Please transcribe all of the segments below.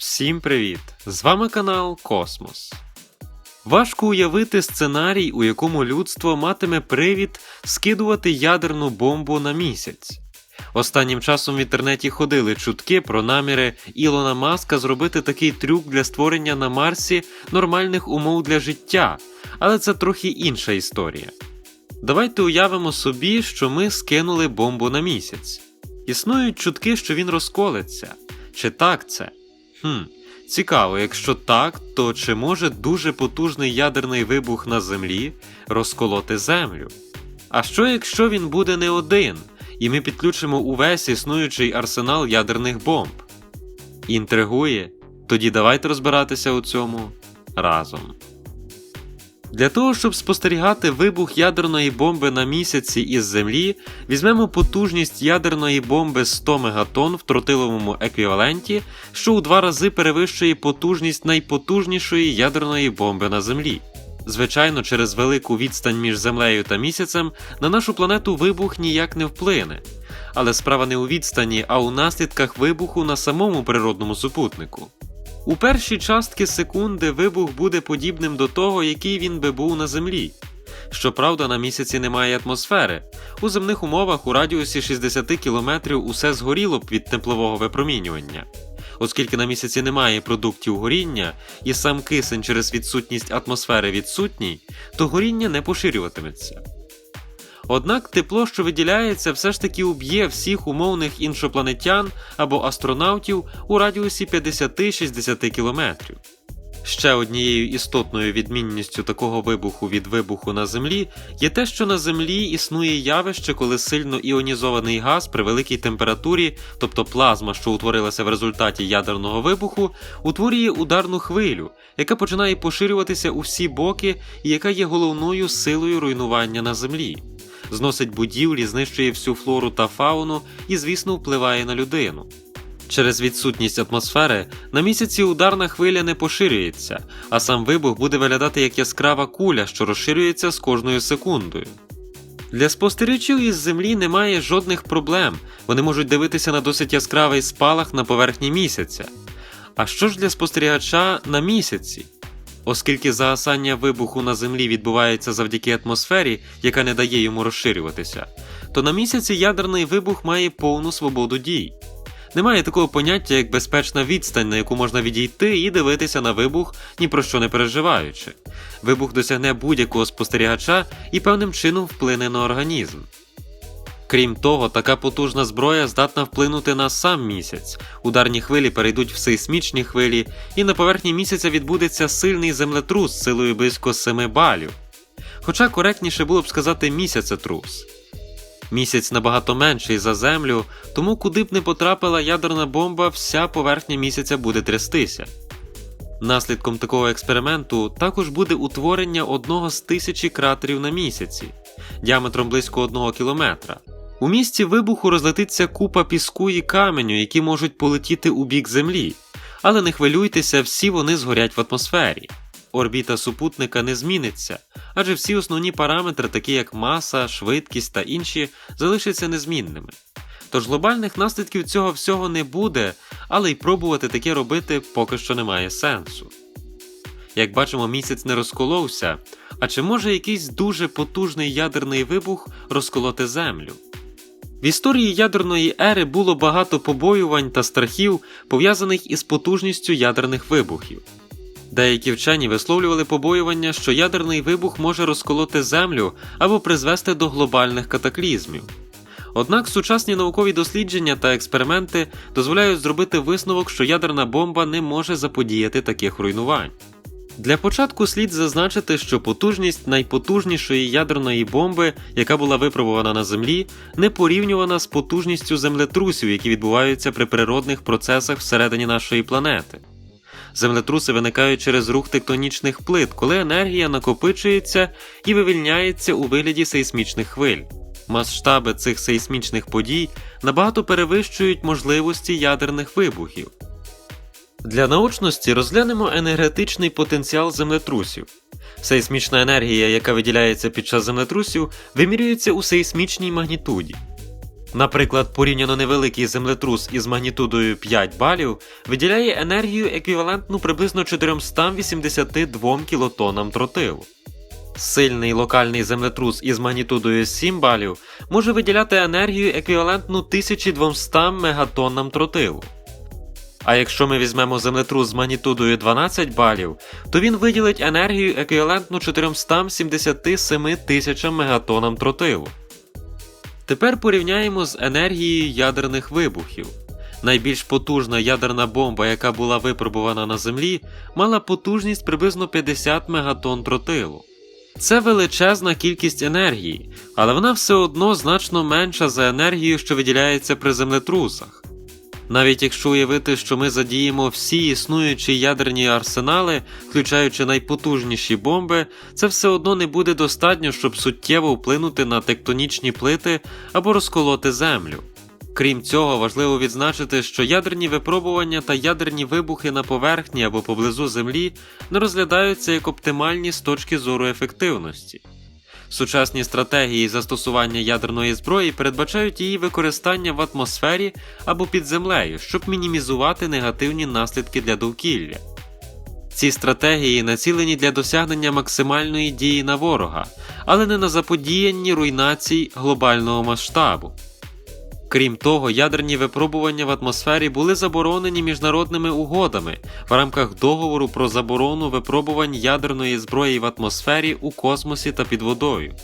Всім привіт! З вами канал Космос. Важко уявити сценарій, у якому людство матиме привід скидувати ядерну бомбу на місяць. Останнім часом в інтернеті ходили чутки про наміри Ілона Маска зробити такий трюк для створення на Марсі нормальних умов для життя, але це трохи інша історія. Давайте уявимо собі, що ми скинули бомбу на місяць. Існують чутки, що він розколеться. Чи так це? Хм, цікаво, якщо так, то чи може дуже потужний ядерний вибух на Землі розколоти Землю? А що якщо він буде не один, і ми підключимо увесь існуючий арсенал ядерних бомб? Інтригує? Тоді давайте розбиратися у цьому разом. Для того, щоб спостерігати вибух ядерної бомби на місяці із Землі, візьмемо потужність ядерної бомби 100 мегатон в тротиловому еквіваленті, що у два рази перевищує потужність найпотужнішої ядерної бомби на Землі. Звичайно, через велику відстань між Землею та місяцем на нашу планету вибух ніяк не вплине. Але справа не у відстані, а у наслідках вибуху на самому природному супутнику. У перші частки секунди вибух буде подібним до того, який він би був на Землі. Щоправда, на місяці немає атмосфери. У земних умовах у радіусі 60 км усе згоріло б від теплового випромінювання. Оскільки на місяці немає продуктів горіння, і сам кисень через відсутність атмосфери відсутній, то горіння не поширюватиметься. Однак тепло, що виділяється, все ж таки уб'є всіх умовних іншопланетян або астронавтів у радіусі 50-60 кілометрів. Ще однією істотною відмінністю такого вибуху від вибуху на Землі є те, що на Землі існує явище, коли сильно іонізований газ при великій температурі, тобто плазма, що утворилася в результаті ядерного вибуху, утворює ударну хвилю, яка починає поширюватися у всі боки і яка є головною силою руйнування на Землі. Зносить будівлі, знищує всю флору та фауну і, звісно, впливає на людину. Через відсутність атмосфери на місяці ударна хвиля не поширюється, а сам вибух буде виглядати як яскрава куля, що розширюється з кожною секундою. Для спостерігачів із Землі немає жодних проблем, вони можуть дивитися на досить яскравий спалах на поверхні місяця. А що ж для спостерігача на місяці? Оскільки загасання вибуху на Землі відбувається завдяки атмосфері, яка не дає йому розширюватися, то на місяці ядерний вибух має повну свободу дій. Немає такого поняття, як безпечна відстань, на яку можна відійти і дивитися на вибух, ні про що не переживаючи. Вибух досягне будь-якого спостерігача і певним чином вплине на організм. Крім того, така потужна зброя здатна вплинути на сам місяць. Ударні хвилі перейдуть в сейсмічні хвилі, і на поверхні місяця відбудеться сильний землетрус з силою близько 7 балів. Хоча коректніше було б сказати місяцетрус. Місяць набагато менший за Землю, тому куди б не потрапила ядерна бомба, вся поверхня місяця буде трястися. Наслідком такого експерименту також буде утворення одного з тисячі кратерів на місяці, діаметром близько одного кілометра. У місці вибуху розлетиться купа піску і каменю, які можуть полетіти у бік Землі, але не хвилюйтеся, всі вони згорять в атмосфері. Орбіта супутника не зміниться, адже всі основні параметри, такі як маса, швидкість та інші, залишаться незмінними. Тож глобальних наслідків цього всього не буде, але й пробувати таке робити поки що немає сенсу. Як бачимо, місяць не розколовся, а чи може якийсь дуже потужний ядерний вибух розколоти Землю? В історії ядерної ери було багато побоювань та страхів, пов'язаних із потужністю ядерних вибухів. Деякі вчені висловлювали побоювання, що ядерний вибух може розколоти Землю або призвести до глобальних катаклізмів. Однак сучасні наукові дослідження та експерименти дозволяють зробити висновок, що ядерна бомба не може заподіяти таких руйнувань. Для початку слід зазначити, що потужність найпотужнішої ядерної бомби, яка була випробувана на Землі, не порівнювана з потужністю землетрусів, які відбуваються при природних процесах всередині нашої планети. Землетруси виникають через рух тектонічних плит, коли енергія накопичується і вивільняється у вигляді сейсмічних хвиль. Масштаби цих сейсмічних подій набагато перевищують можливості ядерних вибухів. Для наочності розглянемо енергетичний потенціал землетрусів. Сейсмічна енергія, яка виділяється під час землетрусів, вимірюється у сейсмічній магнітуді. Наприклад, порівняно невеликий землетрус із магнітудою 5 балів виділяє енергію еквівалентну приблизно 482 кілотонам тротилу. Сильний локальний землетрус із магнітудою 7 балів може виділяти енергію еквівалентну 1200 мегатоннам тротилу. А якщо ми візьмемо землетрус з магнітудою 12 балів, то він виділить енергію еквівалентну 477 тисячам мегатонам тротилу. Тепер порівняємо з енергією ядерних вибухів. Найбільш потужна ядерна бомба, яка була випробувана на Землі, мала потужність приблизно 50 мегатон тротилу. Це величезна кількість енергії, але вона все одно значно менша за енергію, що виділяється при землетрусах. Навіть якщо уявити, що ми задіємо всі існуючі ядерні арсенали, включаючи найпотужніші бомби, це все одно не буде достатньо, щоб суттєво вплинути на тектонічні плити або розколоти землю. Крім цього, важливо відзначити, що ядерні випробування та ядерні вибухи на поверхні або поблизу Землі не розглядаються як оптимальні з точки зору ефективності. Сучасні стратегії застосування ядерної зброї передбачають її використання в атмосфері або під землею, щоб мінімізувати негативні наслідки для довкілля. Ці стратегії націлені для досягнення максимальної дії на ворога, але не на заподіянні руйнацій глобального масштабу. Крім того, ядерні випробування в атмосфері були заборонені міжнародними угодами в рамках договору про заборону випробувань ядерної зброї в атмосфері у космосі та під водою.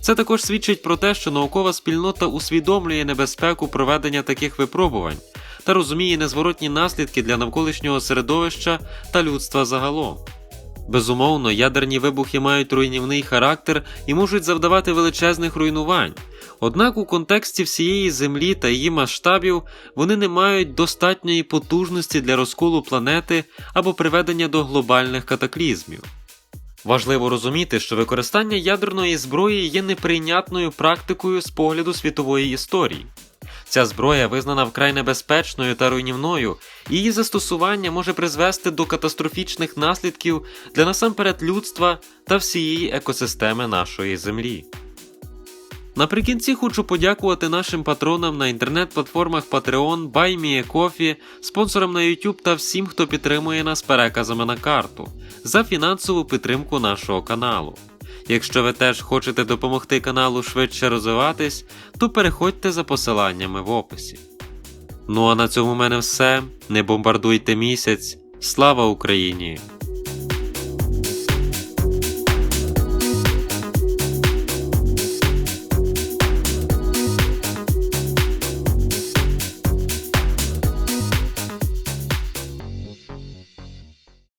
Це також свідчить про те, що наукова спільнота усвідомлює небезпеку проведення таких випробувань та розуміє незворотні наслідки для навколишнього середовища та людства загалом. Безумовно, ядерні вибухи мають руйнівний характер і можуть завдавати величезних руйнувань. Однак у контексті всієї Землі та її масштабів вони не мають достатньої потужності для розколу планети або приведення до глобальних катаклізмів. Важливо розуміти, що використання ядерної зброї є неприйнятною практикою з погляду світової історії. Ця зброя визнана вкрай небезпечною та руйнівною, і її застосування може призвести до катастрофічних наслідків для насамперед людства та всієї екосистеми нашої Землі. Наприкінці хочу подякувати нашим патронам на інтернет-платформах Patreon, BuyMeACoffee, спонсорам на YouTube та всім, хто підтримує нас переказами на карту за фінансову підтримку нашого каналу. Якщо ви теж хочете допомогти каналу швидше розвиватись, то переходьте за посиланнями в описі. Ну а на цьому в мене все. Не бомбардуйте місяць. Слава Україні!